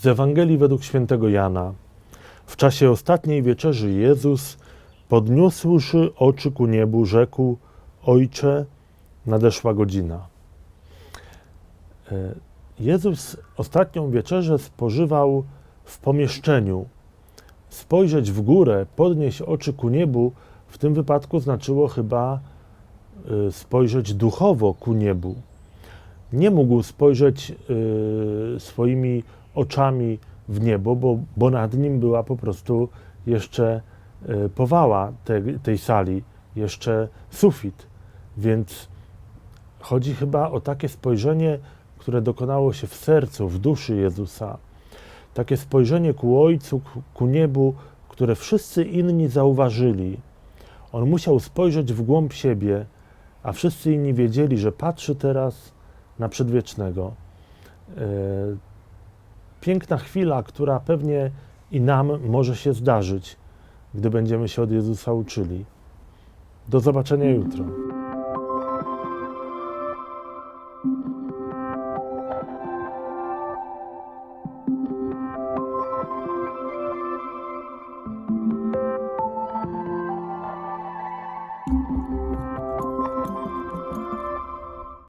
Z Ewangelii według świętego Jana. W czasie ostatniej wieczerzy Jezus, podniósłszy oczy ku niebu, rzekł: Ojcze, nadeszła godzina. E, Jezus ostatnią wieczerzę spożywał w pomieszczeniu. Spojrzeć w górę, podnieść oczy ku niebu, w tym wypadku znaczyło chyba e, spojrzeć duchowo ku niebu. Nie mógł spojrzeć e, swoimi oczami w niebo, bo, bo nad nim była po prostu jeszcze powała te, tej sali, jeszcze sufit. Więc chodzi chyba o takie spojrzenie, które dokonało się w sercu, w duszy Jezusa. Takie spojrzenie ku Ojcu, ku- niebu, które wszyscy inni zauważyli. On musiał spojrzeć w głąb siebie, a wszyscy inni wiedzieli, że patrzy teraz na przedwiecznego. E, piękna chwila, która pewnie i nam może się zdarzyć, gdy będziemy się od Jezusa uczyli. Do zobaczenia jutro.